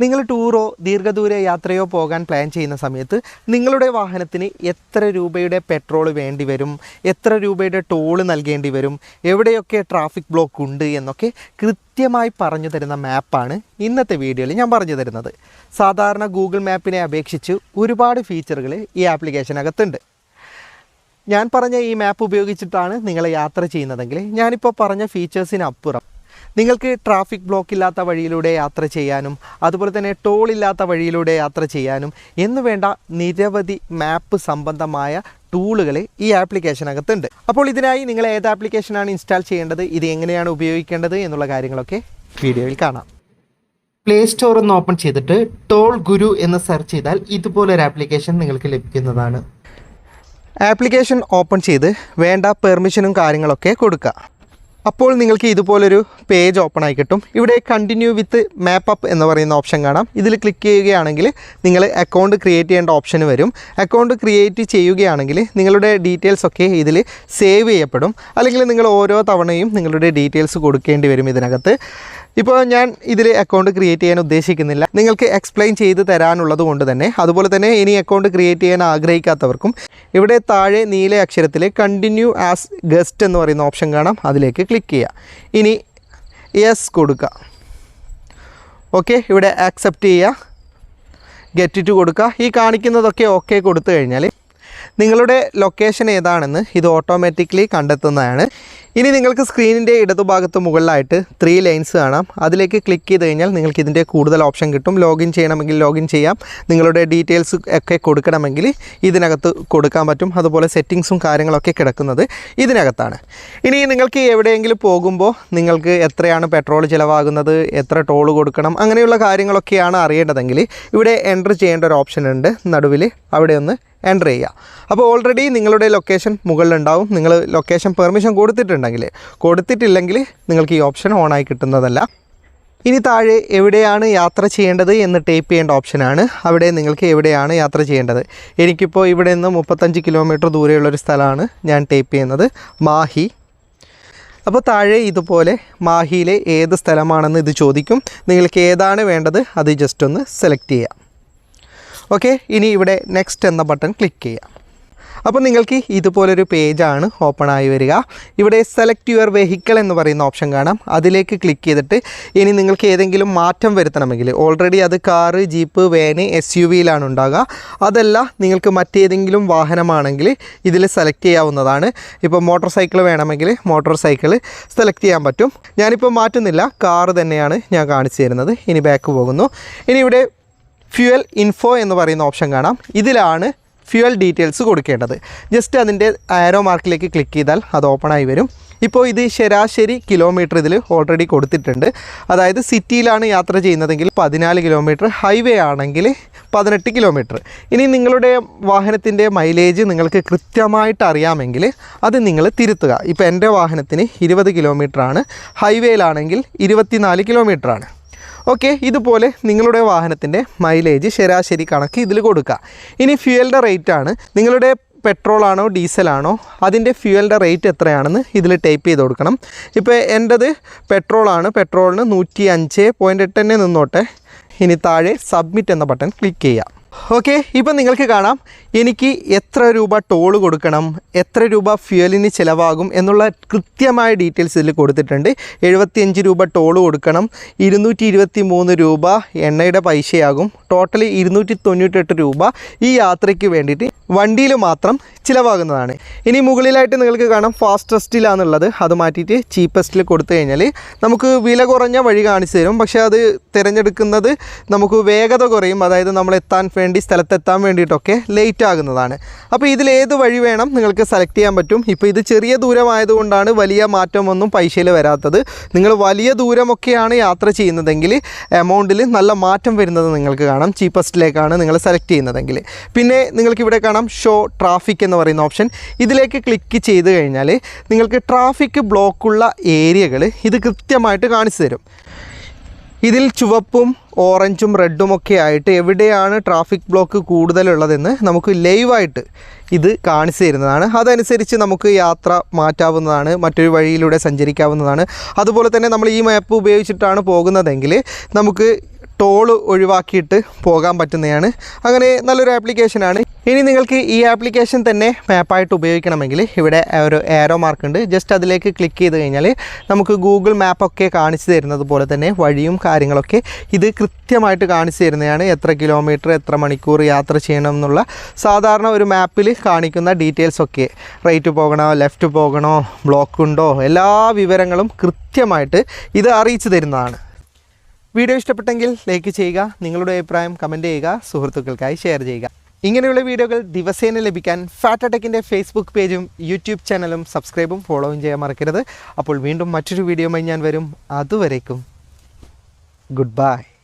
നിങ്ങൾ ടൂറോ ദീർഘദൂര യാത്രയോ പോകാൻ പ്ലാൻ ചെയ്യുന്ന സമയത്ത് നിങ്ങളുടെ വാഹനത്തിന് എത്ര രൂപയുടെ പെട്രോൾ വേണ്ടി വരും? എത്ര രൂപയുടെ ടോൾ നൽകേണ്ടി വരും? എവിടെയൊക്കെ ട്രാഫിക് ബ്ലോക്ക് ഉണ്ട് എന്നൊക്കെ കൃത്യമായി പറഞ്ഞു തരുന്ന മാപ്പാണ് ഇന്നത്തെ വീഡിയോയിൽ ഞാൻ പറഞ്ഞു തരുന്നത്. സാധാരണ ഗൂഗിൾ മാപ്പിനെ അപേക്ഷിച്ച് ഒരുപാട് ഫീച്ചറുകൾ ഈ ആപ്ലിക്കേഷനകത്തുണ്ട് ഞാൻ പറഞ്ഞ ഈ മാപ്പ് ഉപയോഗിച്ചിട്ടാണ് നിങ്ങൾ യാത്ര ചെയ്യുന്നതെങ്കിൽ ഞാനിപ്പോൾ പറഞ്ഞ ഫീച്ചേഴ്സിനപ്പുറം നിങ്ങൾക്ക് ട്രാഫിക് ബ്ലോക്ക് ഇല്ലാത്ത വഴിയിലൂടെ യാത്ര ചെയ്യാനും അതുപോലെ തന്നെ ടോൾ ഇല്ലാത്ത വഴിയിലൂടെ യാത്ര ചെയ്യാനും എന്ന് വേണ്ട നിരവധി മാപ്പ് സംബന്ധമായ ടൂളുകൾ ഈ ആപ്ലിക്കേഷനകത്തുണ്ട് അപ്പോൾ ഇതിനായി നിങ്ങൾ ഏത് ആപ്ലിക്കേഷനാണ് ഇൻസ്റ്റാൾ ചെയ്യേണ്ടത് ഇത് എങ്ങനെയാണ് ഉപയോഗിക്കേണ്ടത് എന്നുള്ള കാര്യങ്ങളൊക്കെ വീഡിയോയിൽ കാണാം. പ്ലേ സ്റ്റോർ ഒന്ന് ഓപ്പൺ ചെയ്തിട്ട് ടോൾ ഗുരു എന്ന് സെർച്ച് ചെയ്താൽ ഇതുപോലൊരു ആപ്ലിക്കേഷൻ നിങ്ങൾക്ക് ലഭിക്കുന്നതാണ്. ആപ്ലിക്കേഷൻ ഓപ്പൺ ചെയ്ത് വേണ്ട പെർമിഷനും കാര്യങ്ങളൊക്കെ കൊടുക്കുക. അപ്പോൾ നിങ്ങൾക്ക് ഇതുപോലൊരു പേജ് ഓപ്പൺ ആയി കിട്ടും. ഇവിടെ കണ്ടിന്യൂ വിത്ത് മാപ്പ് അപ്പ് എന്ന് പറയുന്ന ഓപ്ഷൻ കാണാം. ഇതിൽ ക്ലിക്ക് ചെയ്യുകയാണെങ്കിൽ നിങ്ങൾ അക്കൗണ്ട് ക്രിയേറ്റ് ചെയ്യേണ്ട ഓപ്ഷന് വരും. അക്കൗണ്ട് ക്രിയേറ്റ് ചെയ്യുകയാണെങ്കിൽ നിങ്ങളുടെ ഡീറ്റെയിൽസ് ഒക്കെ ഇതിൽ സേവ് ചെയ്യപ്പെടും. അല്ലെങ്കിൽ നിങ്ങൾ ഓരോ തവണയും നിങ്ങളുടെ ഡീറ്റെയിൽസ് കൊടുക്കേണ്ടി വരും ഇതിനകത്ത്. ഇപ്പോൾ ഞാൻ ഇതിൽ അക്കൗണ്ട് ക്രിയേറ്റ് ചെയ്യാൻ ഉദ്ദേശിക്കുന്നില്ല. നിങ്ങൾക്ക് എക്സ്പ്ലെയിൻ ചെയ്ത് തരാനുള്ളത് കൊണ്ട് തന്നെ. അതുപോലെ തന്നെ ഇനി അക്കൗണ്ട് ക്രിയേറ്റ് ചെയ്യാൻ ആഗ്രഹിക്കാത്തവർക്കും ഇവിടെ താഴെ നീല അക്ഷരത്തിൽ കണ്ടിന്യൂ ആസ് ഗസ്റ്റ് എന്ന് പറയുന്ന ഓപ്ഷൻ കാണാം. അതിലേക്ക് ക്ലിക്ക് ചെയ്യുക ഇനി യെസ് കൊടുക്കുക ഓക്കെ ഇവിടെ ആക്സെപ്റ്റ് ചെയ്യുക ഗെറ്റ് ഇറ്റ് കൊടുക്കുക ഈ കാണിക്കുന്നതൊക്കെ ഓക്കെ കൊടുത്തു കഴിഞ്ഞാൽ നിങ്ങളുടെ ലൊക്കേഷൻ ഏതാണെന്ന് ഇത് ഓട്ടോമാറ്റിക്കലി കണ്ടെത്തുന്നതാണ്. ഇനി നിങ്ങൾക്ക് സ്ക്രീനിന്റെ ഇടതുഭാഗത്ത് മുകളിലായിട്ട് ത്രീ ലൈൻസ് കാണാം. അതിലേക്ക് ക്ലിക്ക് ചെയ്ത് കഴിഞ്ഞാൽ നിങ്ങൾക്ക് ഇതിന്റെ കൂടുതൽ ഓപ്ഷൻ കിട്ടും. ലോഗിൻ ചെയ്യണമെങ്കിൽ ലോഗിൻ ചെയ്യാം. നിങ്ങളുടെ ഡീറ്റെയിൽസ് ഒക്കെ കൊടുക്കണമെങ്കിൽ ഇതിനകത്ത് കൊടുക്കാൻ പറ്റും. അതുപോലെ സെറ്റിങ്സും കാര്യങ്ങളൊക്കെ കിടക്കുന്നത് ഇതിനകത്താണ്. ഇനി നിങ്ങൾക്ക് എവിടെയെങ്കിലും പോകുമ്പോൾ നിങ്ങൾക്ക് എത്രയാണ് പെട്രോൾ ചിലവാകുന്നത് എത്ര ടോൾ കൊടുക്കണം അങ്ങനെയുള്ള കാര്യങ്ങളൊക്കെയാണ് അറിയേണ്ടതെങ്കിൽ ഇവിടെ എന്റർ ചെയ്യേണ്ട ഒരു ഓപ്ഷൻ ഉണ്ട്. നടുവിൽ അവിടെ ഒന്ന് എന്റർ ചെയ്യുക. അപ്പോൾ ഓൾറെഡി നിങ്ങളുടെ ലൊക്കേഷൻ മുകളിലുണ്ടാവും. നിങ്ങൾ ലൊക്കേഷൻ പെർമിഷൻ കൊടുത്തിട്ടുണ്ടെങ്കിൽ കൊടുത്തിട്ടില്ലെങ്കിൽ നിങ്ങൾക്ക് ഈ ഓപ്ഷൻ ഓണായി കിട്ടുന്നതല്ല. ഇനി താഴെ എവിടെയാണ് യാത്ര ചെയ്യേണ്ടത് എന്ന് ടൈപ്പ് ചെയ്യേണ്ട ഓപ്ഷനാണ് അവിടെ നിങ്ങൾക്ക് എവിടെയാണ് യാത്ര ചെയ്യേണ്ടത്? എനിക്കിപ്പോൾ ഇവിടെ നിന്ന് മുപ്പത്തഞ്ച് കിലോമീറ്റർ ദൂരെയുള്ളൊരു സ്ഥലമാണ് ഞാൻ ടൈപ്പ് ചെയ്യുന്നത്. മാഹി. അപ്പോൾ താഴെ ഇതുപോലെ മാഹിയിലെ ഏത് സ്ഥലമാണെന്ന് ഇത് ചോദിക്കും. നിങ്ങൾക്ക് ഏതാണ് വേണ്ടത്? അത് ജസ്റ്റ് ഒന്ന് സെലക്ട് ചെയ്യാം ഓക്കെ ഇനി ഇവിടെ നെക്സ്റ്റ് എന്ന ബട്ടൺ ക്ലിക്ക് ചെയ്യാം. അപ്പോൾ നിങ്ങൾക്ക് ഇതുപോലൊരു പേജാണ് ഓപ്പൺ ആയി വരിക. ഇവിടെ സെലക്ട് യുവർ വെഹിക്കിൾ എന്ന് പറയുന്ന ഓപ്ഷൻ കാണാം. അതിലേക്ക് ക്ലിക്ക് ചെയ്തിട്ട് ഇനി നിങ്ങൾക്ക് ഏതെങ്കിലും മാറ്റം വരുത്തണമെങ്കിൽ ഓൾറെഡി അത് car jeep van S U വിയിലാണ് ഉണ്ടാകുക അതല്ല നിങ്ങൾക്ക് മറ്റേതെങ്കിലും വാഹനമാണെങ്കിൽ ഇതിൽ സെലക്ട് ചെയ്യാവുന്നതാണ്. ഇപ്പോൾ മോട്ടോർ സൈക്കിൾ വേണമെങ്കിൽ മോട്ടോർ സൈക്കിൾ സെലക്ട് ചെയ്യാൻ പറ്റും. ഞാനിപ്പോൾ മാറ്റുന്നില്ല. കാറ് തന്നെയാണ് ഞാൻ കാണിച്ചു തരുന്നത്. ഇനി ബാക്ക് പോകുന്നു. ഇനി ഇവിടെ ഫ്യുവൽ ഇൻഫോ എന്ന് പറയുന്ന ഓപ്ഷൻ കാണാം. ഇതിലാണ് ഫ്യുവൽ ഡീറ്റെയിൽസ് കൊടുക്കേണ്ടത്. ജസ്റ്റ് അതിന്റെ ആരോ മാർക്കിലേക്ക് ക്ലിക്ക് ചെയ്താൽ അത് ഓപ്പൺ ആയി വരും. ഇപ്പോൾ ഇത് ശരാശരി കിലോമീറ്റർ ഇതിൽ ഓൾറെഡി കൊടുത്തിട്ടുണ്ട്. അതായത് സിറ്റിയിലാണ് യാത്ര ചെയ്യുന്നതെങ്കിൽ പതിനാല് കിലോമീറ്റർ ഹൈവേ ആണെങ്കിൽ പതിനെട്ട് കിലോമീറ്റർ ഇനി നിങ്ങളുടെ വാഹനത്തിന്റെ മൈലേജ് നിങ്ങൾക്ക് കൃത്യമായിട്ട് അറിയാമെങ്കിൽ അത് നിങ്ങൾ തിരുത്തുക. ഇപ്പോൾ എന്റെ വാഹനത്തിന് ഇരുപത് കിലോമീറ്ററാണ് ഹൈവേയിലാണെങ്കിൽ ഇരുപത്തിനാല് കിലോമീറ്ററാണ് ഓക്കെ ഇതുപോലെ നിങ്ങളുടെ വാഹനത്തിന്റെ മൈലേജ് ശരാശരി കണക്ക് ഇതിൽ കൊടുക്കുക ഇനി ഫ്യൂവലിന്റെ റേറ്റ് ആണ് നിങ്ങളുടെ പെട്രോളാണോ ഡീസലാണോ അതിന്റെ ഫ്യൂവലിന്റെ റേറ്റ് എത്രയാണെന്ന് ഇതിൽ ടൈപ്പ് ചെയ്ത് കൊടുക്കണം. ഇപ്പോൾ എന്റെത് പെട്രോളാണ്. പെട്രോളിന് നൂറ്റി അഞ്ച് പോയിന്റ് എട്ട് തന്നെ നിന്നോട്ടെ. ഇനി താഴെ സബ്മിറ്റ് എന്ന ബട്ടൺ ക്ലിക്ക് ചെയ്യുക ഓക്കെ ഇപ്പം നിങ്ങൾക്ക് കാണാം. എനിക്ക് എത്ര രൂപ ടോൾ കൊടുക്കണം എത്ര രൂപ ഫ്യുവലിന് ചിലവാകും എന്നുള്ള കൃത്യമായ ഡീറ്റെയിൽസ് ഇതിൽ കൊടുത്തിട്ടുണ്ട്. എഴുപത്തിയഞ്ച് രൂപ ടോൾ കൊടുക്കണം ഇരുന്നൂറ്റി ഇരുപത്തി മൂന്ന് രൂപ എണ്ണയുടെ പൈസയാകും. ടോട്ടലി ഇരുന്നൂറ്റി തൊണ്ണൂറ്റെട്ട് രൂപ ഈ യാത്രയ്ക്ക് വേണ്ടിയിട്ട് വണ്ടിയിൽ മാത്രം ചിലവാകുന്നതാണ്. ഇനി മുകളിലായിട്ട് നിങ്ങൾക്ക് കാണാം ഫാസ്റ്റസ്റ്റിലാണുള്ളത് അത് മാറ്റിയിട്ട് ചീപ്പസ്റ്റിൽ കൊടുത്തു കഴിഞ്ഞാൽ നമുക്ക് വില കുറഞ്ഞ വഴി കാണിച്ചു തരും. പക്ഷേ അത് തിരഞ്ഞെടുക്കുന്നത് നമുക്ക് വേഗത കുറയും. അതായത് നമ്മൾ എത്താൻ വേണ്ടി സ്ഥലത്തെത്താൻ വേണ്ടിയിട്ടൊക്കെ ലേറ്റ് ആകുന്നതാണ്. അപ്പോൾ ഇതിൽ ഏത് വഴി വേണം നിങ്ങൾക്ക് സെലക്ട് ചെയ്യാൻ പറ്റും? ഇപ്പോൾ ഇത് ചെറിയ ദൂരമായതുകൊണ്ടാണ് വലിയ മാറ്റമൊന്നും പൈസയിൽ വരാത്തത്. നിങ്ങൾ വലിയ ദൂരമൊക്കെയാണ് യാത്ര ചെയ്യുന്നതെങ്കിൽ എമൗണ്ടിൽ നല്ല മാറ്റം വരുന്നത് നിങ്ങൾക്ക് കാണാം. ചീപ്പസ്റ്റിലേക്കാണ് നിങ്ങൾ സെലക്ട് ചെയ്യുന്നതെങ്കിൽ. പിന്നെ നിങ്ങൾക്ക് ഇവിടെ കാണാം ഷോ ട്രാഫിക് എന്ന് പറയുന്ന ഓപ്ഷൻ ഇതിലേക്ക് ക്ലിക്ക് ചെയ്ത് കഴിഞ്ഞാൽ നിങ്ങൾക്ക് ട്രാഫിക് ബ്ലോക്കുള്ള ഏരിയകൾ ഇത് കൃത്യമായിട്ട് കാണിച്ചു തരും. ഇതിൽ ചുവപ്പും ഓറഞ്ചും റെഡും ഒക്കെ ആയിട്ട് എവിടെയാണ് ട്രാഫിക് ബ്ലോക്ക് കൂടുതലുള്ളതെന്ന് നമുക്ക് ലൈവായിട്ട് ഇത് കാണിച്ചു തരുന്നതാണ്. അതനുസരിച്ച് നമുക്ക് യാത്ര മാറ്റാവുന്നതാണ് മറ്റൊരു വഴിയിലൂടെ സഞ്ചരിക്കാവുന്നതാണ്. അതുപോലെ തന്നെ നമ്മൾ ഈ മാപ്പ് ഉപയോഗിച്ചിട്ടാണ് പോകുന്നതെങ്കിൽ നമുക്ക് ടോൾ ഒഴിവാക്കിയിട്ട് പോകാൻ പറ്റുന്നതാണ്. അങ്ങനെ നല്ലൊരു ആപ്ലിക്കേഷനാണ് ഇനി നിങ്ങൾക്ക് ഈ ആപ്ലിക്കേഷൻ തന്നെ മാപ്പായിട്ട് ഉപയോഗിക്കണമെങ്കിൽ ഇവിടെ ഒരു ആരോ മാർക്ക് ഉണ്ട്. ജസ്റ്റ് അതിലേക്ക് ക്ലിക്ക് ചെയ്ത് കഴിഞ്ഞാൽ നമുക്ക് ഗൂഗിൾ മാപ്പൊക്കെ കാണിച്ചു തരുന്നത് പോലെ തന്നെ വഴിയും കാര്യങ്ങളൊക്കെ ഇത് കൃത്യമായിട്ട് കാണിച്ചു തരുന്നതാണ്. എത്ര കിലോമീറ്റർ എത്ര മണിക്കൂർ യാത്ര ചെയ്യണം എന്നുള്ള സാധാരണ ഒരു മാപ്പിൽ കാണിക്കുന്ന ഡീറ്റെയിൽസ് ഒക്കെ. റൈറ്റ് പോകണോ ലെഫ്റ്റ് പോകണോ ബ്ലോക്ക് ഉണ്ടോ എല്ലാ വിവരങ്ങളും കൃത്യമായിട്ട് ഇത് അറിയിച്ചു തരുന്നതാണ്. വീഡിയോ ഇഷ്ടപ്പെട്ടെങ്കിൽ ലൈക്ക് ചെയ്യുക നിങ്ങളുടെ അഭിപ്രായം കമന്റ് ചെയ്യുക സുഹൃത്തുക്കൾക്കായി ഷെയർ ചെയ്യുക. ഇങ്ങനെയുള്ള വീഡിയോകൾ ദിവസേന ലഭിക്കാൻ ഫാറ്റ് ഫാറ്റടെക്കിന്റെ ഫേസ്ബുക്ക് പേജും യൂട്യൂബ് ചാനലും സബ്സ്ക്രൈബും ഫോളോയും ചെയ്യാൻ മറക്കരുത്. അപ്പോൾ വീണ്ടും മറ്റൊരു വീഡിയോയുമായി ഞാൻ വരും. അതുവരേക്കും. Good bye